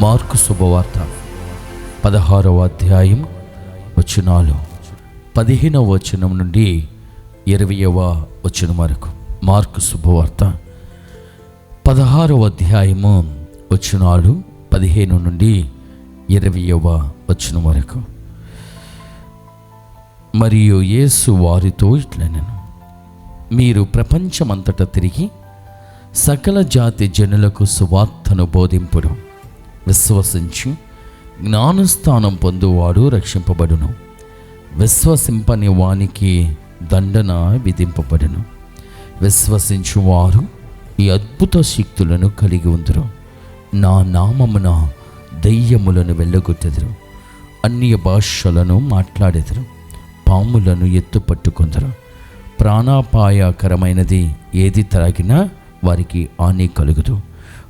Mark శుభవార్త. పదహారవ అధ్యాయం వచనాలు. పదిహేనవ వచనం నుండి ఇరవయవ వచనం వరకు. మార్కు శుభవార్త. పదహారవ అధ్యాయము వచనాలు పదిహేను నుండి ఇరవయవ వచనం వరకు. మరియు యేసు వారితో ఇట్లనెను. మీరు ప్రపంచమంతటా తిరిగి సకల జాతి జనులకు సువార్తను బోధింపుడు. విశ్వసించి. జ్ఞానస్థానం పొందువాడు రక్షింపబడును. విశ్వసింపని వానికి దండన విధింపబడును. విశ్వసించువారు ఈ అద్భుత శక్తులను కలిగి ఉందరు. నా నామమున దయ్యములను వెళ్ళగొట్టెదరు అన్య భాషలను మాట్లాడెదరు. పాములను ఎత్తుపట్టుకుందరు. ప్రాణాపాయకరమైనది ఏది త్రాగినా వారికి హాని కలుగుదు.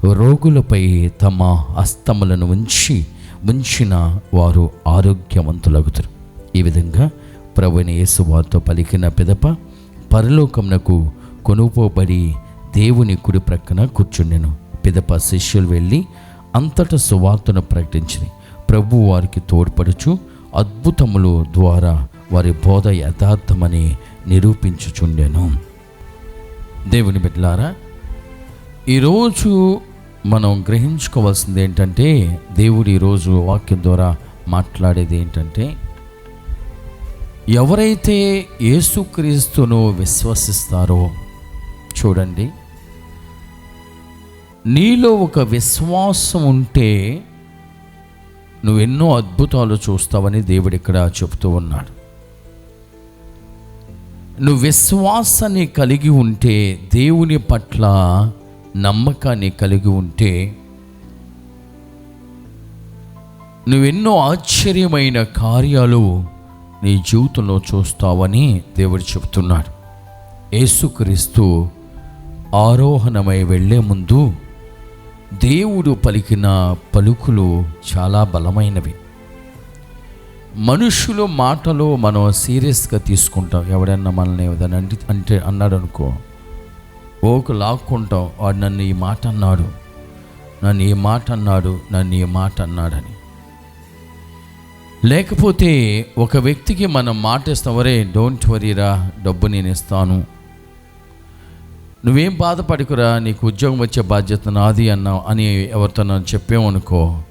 రోగులపై తమ హస్తములను ఉంచి ఉంచిన వారు ఆరోగ్యవంతులగుతారు ఈ విధంగా ప్రభుని యేసువారితో పలికిన పిదప పరలోకమునకు కొనుపోబడి దేవుని కుడి ప్రక్కన కూర్చుండెను. పిదప శిష్యులు వెళ్ళి అంతటా సువార్తను ప్రకటించింది ప్రభు వారికి తోడ్పడుచు అద్భుతములు ద్వారా వారి బోధ యథార్థమని నిరూపించుచుండెను. దేవుని బిడ్డలారా ఈరోజు మనం గ్రహించుకోవాల్సింది ఏంటంటే దేవుడు ఈరోజు వాక్యం ద్వారా మాట్లాడేది ఏంటంటే ఎవరైతే యేసుక్రీస్తును విశ్వసిస్తారో చూడండి. నీలో ఒక విశ్వాసం ఉంటే నువ్వు ఎన్నో అద్భుతాలు చూస్తావని దేవుడు ఇక్కడ చెబుతూ ఉన్నాడు. నువ్వు విశ్వాసాన్ని కలిగి ఉంటే దేవుని పట్ల నమ్మకాన్ని కలిగి ఉంటే నువ్వెన్నో ఆశ్చర్యమైన కార్యాలు నీ జీవితంలో చూస్తావని దేవుడు చెబుతున్నాడు. యేసుక్రీస్తు ఆరోహణమై వెళ్ళే ముందు దేవుడు పలికిన పలుకులు చాలా బలమైనవి. మనుషులు మాటలు మనం సీరియస్గా తీసుకుంటాం. ఎవడన్నా మనల్ని ఏదైనా అంటే అంటే అన్నాడు అనుకో ఓకు లాక్కుంటాం వాడు నన్ను ఈ మాట అన్నాడు. నన్ను ఈ మాట అన్నాడు. నన్ను ఈ మాట అన్నాడని. లేకపోతే ఒక వ్యక్తికి మనం మాట ఇస్తాం. వరే డోంట్ వరీరా డబ్బు నేను ఇస్తాను. నువ్వేం బాధపడకురా? నీకు ఉద్యోగం వచ్చే బాధ్యత నాది అన్నావు అని ఎవరితో నన్ను చెప్పామనుకో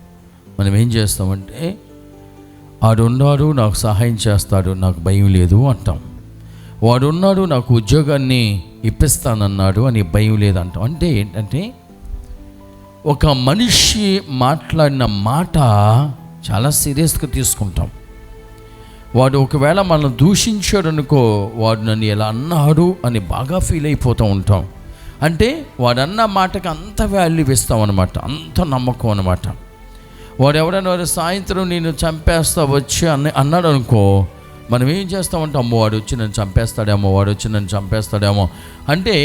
మనం ఏం చేస్తామంటే ఆడున్నాడు నాకు సహాయం చేస్తాడు నాకు భయం లేదు అంటాం. వాడున్నాడు నాకు ఉద్యోగాన్ని ఇప్పిస్తానన్నాడు అని భయం లేదంటాం అంటే ఏంటంటే ఒక మనిషి మాట్లాడిన మాట చాలా సీరియస్గా తీసుకుంటాం. వాడు ఒకవేళ మనం దూషించాడు అనుకో వాడు నన్ను ఎలా అన్నాడు అని బాగా ఫీల్ అయిపోతూ ఉంటాం. అంటే వాడు అన్న మాటకి అంత వాల్యూ ఇస్తాం అనమాట అంత నమ్మకం అనమాట వాడు ఎవడన్నా సాయంత్రం నేను చంపేస్తా వచ్చి అన్న అన్నాడు అనుకో మనం ఏం చేస్తామంటే అమ్మో వాడు వచ్చి నన్ను చంపేస్తాడేమో వాడు వచ్చి నన్ను చంపేస్తాడేమో అంటే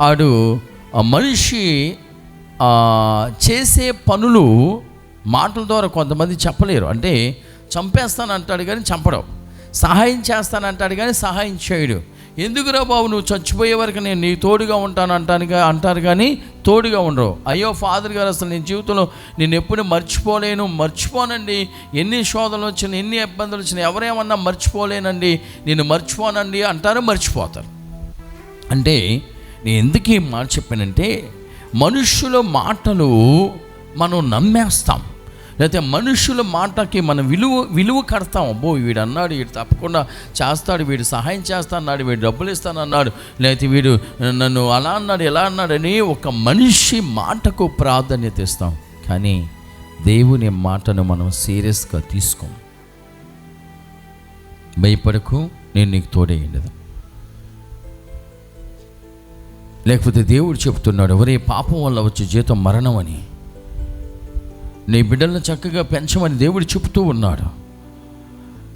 వాడు మనిషి చేసే పనులు మాటల ద్వారా కొంతమంది చెప్పలేరు. అంటే చంపేస్తాను అంటాడు కానీ చంపడం. సహాయం చేస్తాను అంటాడు కానీ సహాయం చేయడు. ఎందుకురా బాబు నువ్వు చచ్చిపోయే వరకు నేను నీ తోడుగా ఉంటాను అంటాను అంటారు కానీ తోడుగా ఉండరు. అయ్యో ఫాదర్ గారు అసలు నేను జీవితంలో నేను ఎప్పుడు మర్చిపోలేను మర్చిపోనండి. ఎన్ని శోధనలు వచ్చినా ఎన్ని ఇబ్బందులు వచ్చినా ఎవరేమన్నా మర్చిపోలేనండి. నేను మర్చిపోనండి అంటారు మర్చిపోతారు. అంటే నేను ఎందుకు ఈ మాట చెప్పానంటే మనుషుల మాటలు మనం నమ్మేస్తాం. లేకపోతే మనుషుల మాటకి మనం విలువ విలువ కడతాం. అబ్బో వీడు అన్నాడు వీడు తప్పకుండా చేస్తాడు వీడు సహాయం చేస్తా అన్నాడు వీడు డబ్బులు ఇస్తానన్నాడు లేకపోతే వీడు నన్ను అలా అన్నాడు ఎలా అన్నాడని ఒక మనిషి మాటకు ప్రాధాన్యత ఇస్తాం. కానీ దేవుని మాటను మనం సీరియస్గా తీసుకోం. భయపడకు నేను నీకు తోడేయండి లేకపోతే దేవుడు చెప్తున్నాడు ఎవరే పాపం వల్ల వచ్చే జీతం మరణం అని నీ బిడ్డలను చక్కగా పెంచమని దేవుడు చెబుతూ ఉన్నాడు.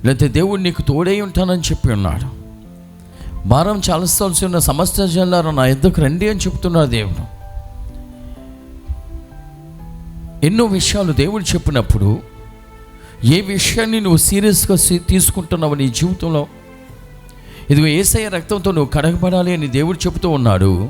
లేకపోతే దేవుడు నీకు తోడై ఉంటానని చెప్పి ఉన్నాడు. భారం చాలస్తాల్సి ఉన్న సమస్త జల్లారు నా ఎద్దుకు రండి అని చెప్తున్నాడు దేవుడు. ఎన్నో విషయాలు దేవుడు చెప్పినప్పుడు ఏ విషయాన్ని నువ్వు సీరియస్గా తీసుకుంటున్నావు నీ జీవితంలో? ఇదిగో ఏసయ్య రక్తంతో నువ్వు కడగబడాలి అని దేవుడు చెబుతూ ఉన్నాడు.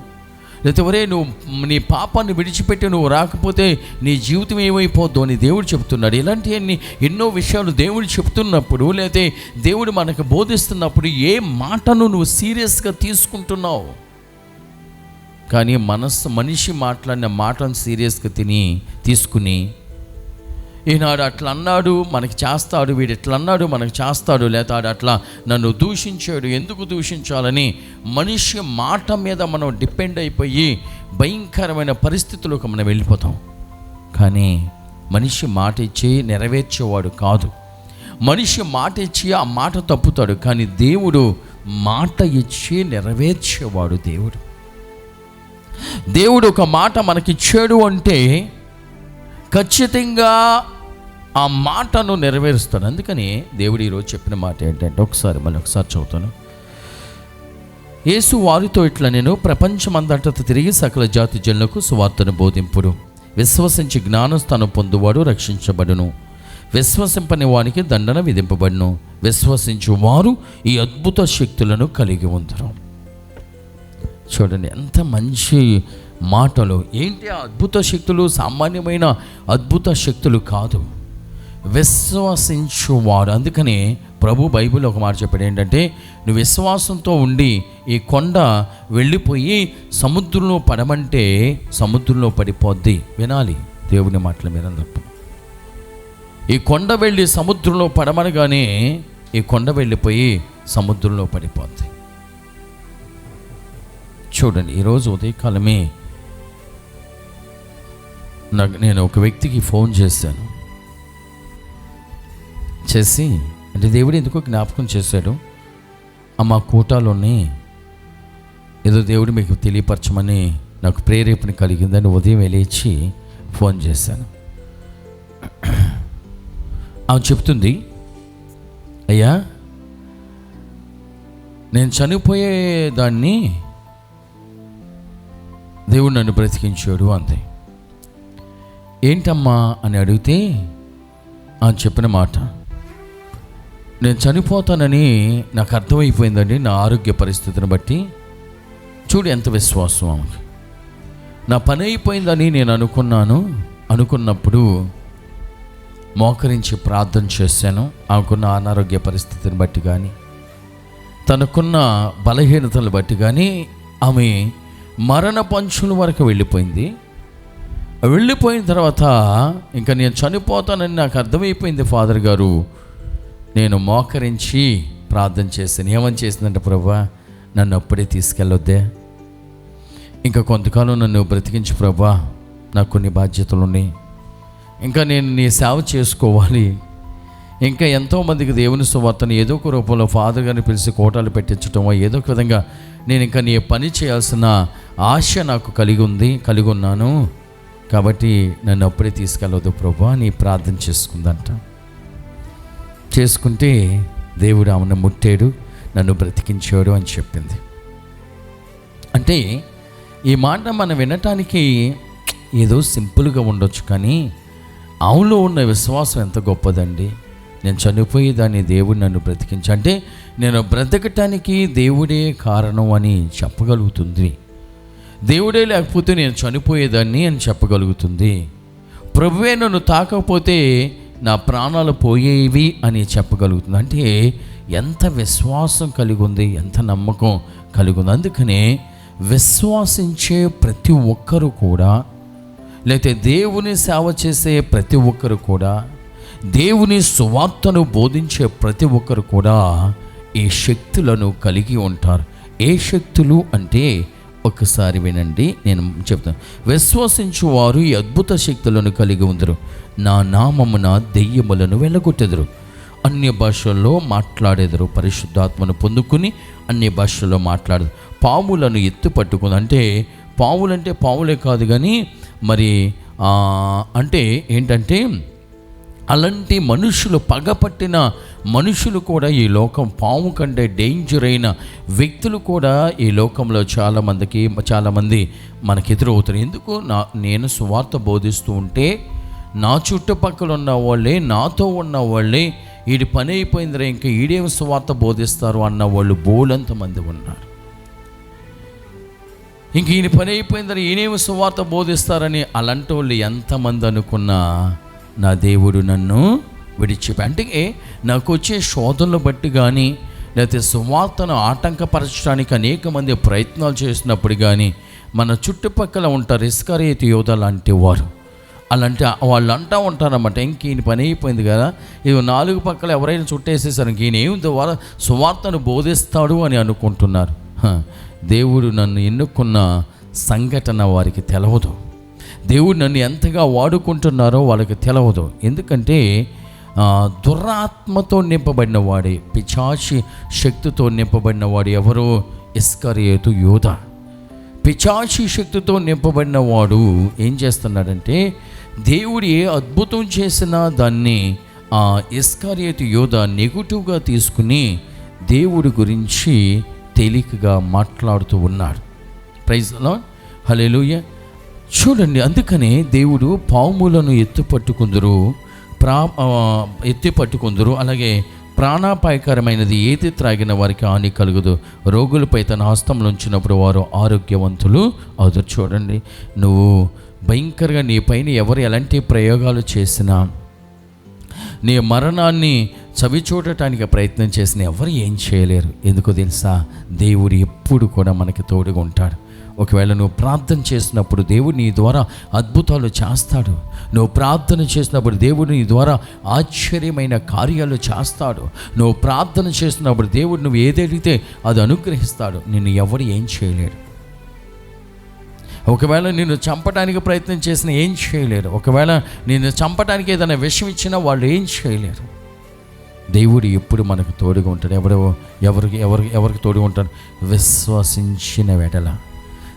లేకపోతే ఒరే నువ్వు నీ పాపాన్ని విడిచిపెట్టి నువ్వు రాకపోతే నీ జీవితం ఏమైపోద్దు అని దేవుడు చెప్తున్నాడు. ఇలాంటివన్నీ ఎన్నో విషయాలు దేవుడు చెప్తున్నప్పుడు లేకపోతే దేవుడు మనకు బోధిస్తున్నప్పుడు ఏ మాటను నువ్వు సీరియస్గా తీసుకుంటున్నావు? కానీ మనస్సు మనిషి మాట్లాడిన మాటను సీరియస్గా తిని తీసుకుని ఈనాడు అట్లా అన్నాడు మనకి చేస్తాడు వీడు ఎట్లా అన్నాడు మనకి చేస్తాడు లేతాడు అట్లా నన్ను దూషించాడు ఎందుకు దూషించాలని మనిషి మాట మీద మనం డిపెండ్ అయిపోయి భయంకరమైన పరిస్థితులకు మనం వెళ్ళిపోతాం. కానీ మనిషి మాట ఇచ్చి నెరవేర్చేవాడు కాదు. మనిషి మాట ఇచ్చి ఆ మాట తప్పుతాడు కానీ దేవుడు మాట ఇచ్చి నెరవేర్చేవాడు దేవుడు. దేవుడు ఒక మాట మనకిచ్చాడు అంటే ఖచ్చితంగా ఆ మాటను నెరవేరుస్తాడు. అందుకని దేవుడు ఈరోజు చెప్పిన మాట ఏంటంటే ఒకసారి మళ్ళీ ఒకసారి చదువుతాను. యేసు వారితో ఇట్లా నేను ప్రపంచమంతటా తిరిగి సకల జాతి జనులకు సువార్తను బోధింపుడు. విశ్వసించి జ్ఞానస్థానం పొందువాడు రక్షించబడును. విశ్వసింపని వానికి దండన విధింపబడును. విశ్వసించు వారు ఈ అద్భుత శక్తులను కలిగి ఉంటారు చూడండి ఎంత మంచి మాటలు. ఏంటి ఆ అద్భుత శక్తులు? సామాన్యమైన అద్భుత శక్తులు కాదు. విశ్వసించువాడు. అందుకని ప్రభు బైబిల్ ఒక మాట చెప్పాడు. ఏంటంటే నువ్వు విశ్వాసంతో ఉండి ఈ కొండ వెళ్ళిపోయి సముద్రంలో పడమంటే సముద్రంలో పడిపోద్ది. వినాలి దేవుని మాటలు మీరందరూ. ఈ కొండ వెళ్ళి సముద్రంలో పడమనగానే ఈ కొండ వెళ్ళిపోయి సముద్రంలో పడిపోద్ది. చూడండి ఈరోజు ఉదయకాలమే నాకు నేను ఒక వ్యక్తికి ఫోన్ చేశాను. చేసి అంటే దేవుడు ఎందుకో జ్ఞాపకం చేశాడు అమ్మ కూటాలోని ఏదో దేవుడు మీకు తెలియపరచమని నాకు ప్రేరేపణ కలిగిందని ఉదయం లేచి ఫోన్ చేశాను. ఆమె చెప్తుంది అయ్యా నేను చనిపోయేదాన్ని దేవుడు నన్ను బ్రతికించాడు అంతే ఏంటమ్మా? అని అడిగితే ఆమె చెప్పిన మాట నేను చనిపోతానని నాకు అర్థమైపోయిందండి నా ఆరోగ్య పరిస్థితిని బట్టి. చూడు ఎంత విశ్వాసం ఆమెకి. నా పని అయిపోయిందని నేను అనుకున్నాను. అనుకున్నప్పుడు మోకరించి ప్రార్థన చేశాను. ఆమెకున్న అనారోగ్య పరిస్థితిని బట్టి కానీ తనకున్న బలహీనతలు బట్టి కానీ ఆమె మరణ పంచుల వరకు వెళ్ళిపోయింది. వెళ్ళిపోయిన తర్వాత ఇంకా నేను చనిపోతానని నాకు అర్థమైపోయింది ఫాదర్ గారు. నేను మోకరించి ప్రార్థన చేశాను ఏమని చేసిందంటే ప్రభా? నన్ను అప్పుడే తీసుకెళ్ళొద్దే. ఇంకా కొంతకాలం నన్ను బ్రతికించు ప్రభా. నాకు కొన్ని బాధ్యతలు ఉన్నాయి. ఇంకా నేను నీ సేవ చేసుకోవాలి. ఇంకా ఎంతోమందికి దేవుని సువార్తను ఏదో ఒక రూపంలో ఫాదర్ గారిని పిలిచి కోటాలు పెట్టించటమో ఏదో ఒక విధంగా నేను ఇంకా నీ పని చేయాల్సిన ఆశ నాకు కలిగి ఉంది కలిగి ఉన్నాను. కాబట్టి నన్ను అప్పుడే తీసుకెళ్ళదు ప్రభా. నీ ప్రార్థన చేసుకుందంట. చేసుకుంటే దేవుడు ఆమెను ముట్టాడు నన్ను బ్రతికించాడు అని చెప్పింది. అంటే ఈ మాట మనం వినటానికి ఏదో సింపుల్గా ఉండొచ్చు కానీ ఆవులో ఉన్న విశ్వాసం ఎంత గొప్పదండి. నేను చనిపోయేదాన్ని దేవుడు నన్ను బ్రతికించి అంటే నేను బ్రతకటానికి దేవుడే కారణం అని చెప్పగలుగుతుంది. దేవుడే లేకపోతే నేను చనిపోయేదాన్ని అని చెప్పగలుగుతుంది. ప్రభువే నన్ను తాకకపోతే నా ప్రాణాలు పోయేవి అని చెప్పగలుగుతుంది. అంటే ఎంత విశ్వాసం కలిగి ఉంది ఎంత నమ్మకం కలిగి ఉంది అందుకనే విశ్వాసించే ప్రతి ఒక్కరు కూడా లేకపోతే దేవుని సేవ చేసే ప్రతి ఒక్కరు కూడా దేవుని సువార్తను బోధించే ప్రతి ఒక్కరు కూడా ఈ శక్తులను కలిగి ఉంటారు. ఏ శక్తులు అంటే ఒకసారి వినండి నేను చెప్తాను. విశ్వసించు వారు ఈ అద్భుత శక్తులను కలిగి ఉందరు. నా నామమున దెయ్యములను వెళ్ళగొట్టెదరు అన్య భాషల్లో మాట్లాడేదరు పరిశుద్ధాత్మను పొందుకుని అన్ని భాషల్లో మాట్లాడదు పాములను ఎత్తు పట్టుకుని అంటే పాములంటే పాములే కాదు కానీ మరి అంటే ఏంటంటే అలాంటి మనుషులు పగపట్టిన మనుషులు కూడా ఈ లోకం పాము కంటే డేంజర్ అయిన వ్యక్తులు కూడా ఈ లోకంలో చాలామందికి చాలామంది మనకు ఎదురవుతారు ఎందుకు? నా నేను సువార్త బోధిస్తూ ఉంటే నా చుట్టుపక్కల ఉన్న వాళ్ళే నాతో ఉన్న వాళ్ళే వీడి పని అయిపోయిందిరా ఇంకా ఈడేం సువార్త బోధిస్తారు అన్న వాళ్ళు బోలంతమంది ఉన్నారు. ఇంక ఈయన పని అయిపోయిందని ఈయనేమి సువార్త బోధిస్తారని అలాంటి వాళ్ళు ఎంతమంది అనుకున్నా నా దేవుడు నన్ను విడిచిపో అంటే నాకు వచ్చే శోధనలు బట్టి కానీ లేకపోతే సువార్తను ఆటంకపరచడానికి అనేక మంది ప్రయత్నాలు చేసినప్పుడు కానీ మన చుట్టుపక్కల ఉంటారు ఇస్కరేతి యోధ లాంటి వారు. అలాంటి వాళ్ళు అంటూ ఉంటారన్నమాట. ఇంక ఈయన పని అయిపోయింది కదా. ఇది నాలుగు పక్కల ఎవరైనా చుట్టేసేసారు ఇంక ఈయన సువార్తను బోధిస్తాడు అని అనుకుంటున్నారు. దేవుడు నన్ను ఎన్నుకున్న సంఘటన వారికి తెలవదు. దేవుడు నన్ను ఎంతగా వాడుకుంటున్నారో వాళ్ళకి తెలవదు. ఎందుకంటే దురాత్మతో నింపబడిన వాడే పిచాచి శక్తితో నింపబడిన వాడు ఎవరో ఇస్కరియేతు యోధ పిచాచి శక్తితో నింపబడిన వాడు ఏం చేస్తున్నాడంటే దేవుడు ఏ అద్భుతం చేసినా దాన్ని ఆ ఇస్కారియతు యోధ నెగిటివ్గా తీసుకుని దేవుడి గురించి తేలికగా మాట్లాడుతూ ఉన్నాడు. ప్రైజ్లో హలేలుయ చూడండి అందుకనే దేవుడు పాములను ఎత్తు పట్టుకుందరు ప్రా ఎత్తి పట్టుకుందరు అలాగే ప్రాణాపాయకరమైనది ఏది త్రాగిన వారికి హాని కలుగదు. రోగులపై తన హస్తంలో ఉంచినప్పుడు వారు ఆరోగ్యవంతులు అవుతారు. చూడండి నువ్వు భయంకరంగా నీ పైన ఎవరు ఎలాంటి ప్రయోగాలు చేసినా నీ మరణాన్ని చవి చూడటానికి ప్రయత్నం చేసిన ఎవరు ఏం చేయలేరు. ఎందుకో తెలుసా? దేవుడు ఎప్పుడు కూడా మనకి తోడుగా ఉంటాడు. ఒకవేళ నువ్వు ప్రార్థన చేసినప్పుడు దేవుడు నీ ద్వారా అద్భుతాలు చేస్తాడు. నువ్వు ప్రార్థన చేసినప్పుడు దేవుడు నీ ద్వారా ఆశ్చర్యమైన కార్యాలు చేస్తాడు. నువ్వు ప్రార్థన చేసినప్పుడు దేవుడు నువ్వు ఏదడిగితే అది అనుగ్రహిస్తాడు నిన్ను ఎవరు ఏం చేయలేడు ఒకవేళ నిన్ను చంపడానికి ప్రయత్నం చేసిన ఏం చేయలేరు. ఒకవేళ నిన్ను చంపడానికి ఏదైనా విషం ఇచ్చినా వాళ్ళు ఏం చేయలేరు. దేవుడు ఎప్పుడు మనకు తోడుగా ఉంటాడు. ఎవరు ఎవరికి ఎవరికి ఎవరికి తోడుగా ఉంటాడు? విశ్వసించిన వెడల.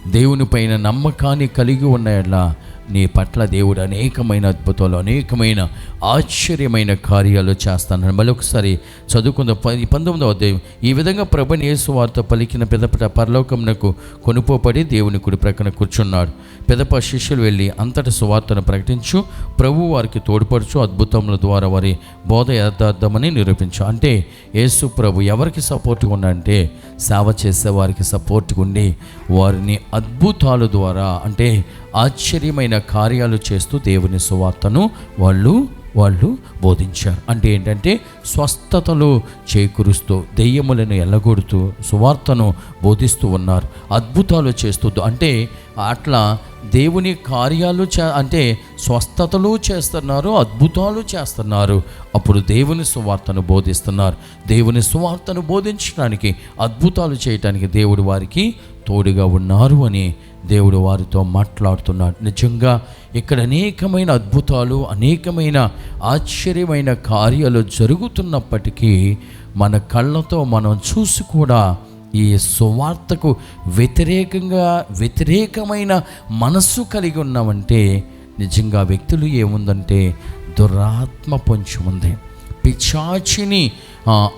దేవుని పైన నమ్మకాన్ని కలిగి ఉన్న నీ పట్ల దేవుడు అనేకమైన అద్భుతాలు అనేకమైన ఆశ్చర్యమైన కార్యాలు చేస్తాను మళ్ళీ ఒకసారి చదువుకుందాం పది పంతొమ్మిదవ అధ్యాయం. ఈ విధంగా ప్రభుని యేసు వార్త పలికిన పెదపట పరలోకమునకు కొనుపోబడి దేవుని కుడి ప్రక్కన కూర్చున్నాడు. పెదప శిష్యులు వెళ్ళి అంతటి సువార్తను ప్రకటించు ప్రభు వారికి తోడ్పడుచు అద్భుతముల ద్వారా వారి బోధ యథార్థమని నిరూపించు. అంటే యేసు ప్రభు ఎవరికి సపోర్ట్గా ఉండంటే సేవ చేసే వారికి సపోర్ట్గా ఉండి వారిని అద్భుతాల ద్వారా అంటే ఆశ్చర్యమైన కార్యాలు చేస్తూ దేవుని సువార్తను వాళ్ళు వాళ్ళు బోధించారు. అంటే ఏంటంటే స్వస్థతలు చేకూరుస్తూ దెయ్యములను ఎల్లగొడుతూ సువార్తను బోధిస్తూ ఉన్నారు. అద్భుతాలు చేస్తూ అంటే అట్లా దేవుని కార్యాలు చే అంటే స్వస్థతలు చేస్తున్నారు అద్భుతాలు చేస్తున్నారు. అప్పుడు దేవుని సువార్తను బోధిస్తున్నారు. దేవుని సువార్తను బోధించడానికి అద్భుతాలు చేయటానికి దేవుడు వారికి తోడుగా ఉన్నారు అని దేవుడు వారితో మాట్లాడుతున్నాడు. నిజంగా ఇక్కడ అనేకమైన అద్భుతాలు అనేకమైన ఆశ్చర్యమైన కార్యాలు జరుగుతున్నప్పటికీ మన కళ్ళతో మనం చూసి కూడా ఈ సువార్తకు వ్యతిరేకంగా వ్యతిరేకమైన మనస్సు కలిగి ఉన్నామంటే నిజంగా వ్యక్తులు ఏముందంటే దురాత్మ పొంచి ఉంది. పిచాచిని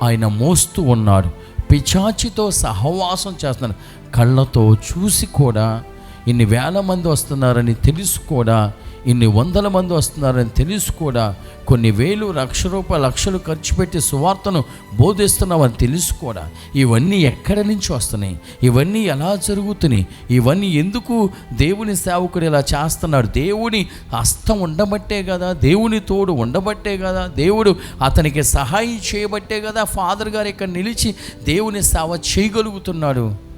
ఆయన మోస్తూ ఉన్నాడు. పిచాచితో సహవాసం చేస్తున్నాడు. కళ్ళతో చూసి కూడా ఇన్ని వేల మంది వస్తున్నారని తెలుసు కూడా ఇన్ని వందల మంది వస్తున్నారని తెలుసు కూడా కొన్ని వేలు లక్ష రూపాయలు లక్షలు ఖర్చు పెట్టి సువార్తను బోధిస్తున్నామని తెలుసు కూడా. ఇవన్నీ ఎక్కడి నుంచి వస్తున్నాయి? ఇవన్నీ ఎలా జరుగుతున్నాయి? ఇవన్నీ ఎందుకు దేవుని సేవకుడు ఇలా చేస్తున్నాడు? దేవుని హస్తం ఉండబట్టే కదా దేవుని తోడు ఉండబట్టే కదా దేవుడు అతనికి సహాయం చేయబట్టే కదా ఫాదర్ గారు ఇక్కడ నిలిచి దేవుని సేవ చేయగలుగుతున్నాడు.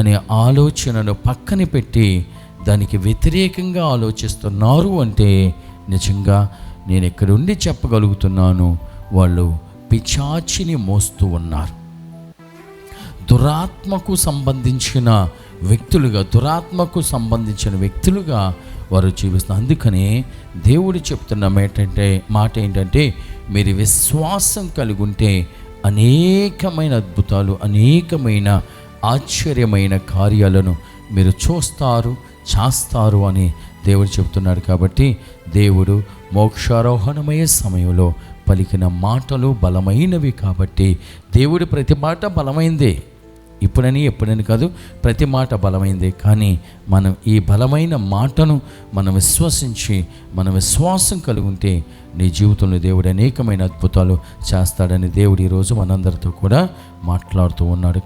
అనే ఆలోచనను పక్కన పెట్టి దానికి వ్యతిరేకంగా ఆలోచిస్తున్నారు అంటే నిజంగా నేను ఎక్కడుండి చెప్పగలుగుతున్నాను. వాళ్ళు పిచాచిని మోస్తూ ఉన్నారు. దురాత్మకు సంబంధించిన వ్యక్తులుగా దురాత్మకు సంబంధించిన వ్యక్తులుగా వారు జీవిస్తున్నారు. అందుకనే దేవుడు చెప్తున్న ఏంటంటే మాట ఏంటంటే మీరు విశ్వాసం కలిగి ఉంటే అనేకమైన అద్భుతాలు అనేకమైన ఆశ్చర్యమైన కార్యాలను మీరు చూస్తారు చేస్తారు అని దేవుడు చెబుతున్నాడు కాబట్టి దేవుడు మోక్షారోహణమయ్యే సమయంలో పలికిన మాటలు బలమైనవి కాబట్టి దేవుడి ప్రతి మాట బలమైందే. ఇప్పుడని ఎప్పుడని కాదు ప్రతి మాట బలమైందే. కానీ మనం ఈ బలమైన మాటను మనం విశ్వసించి మన విశ్వాసం కలిగి ఉంటే నీ జీవితంలో దేవుడు అనేకమైన అద్భుతాలు చేస్తాడని దేవుడు ఈరోజు మనందరితో కూడా మాట్లాడుతూ ఉన్నాడు.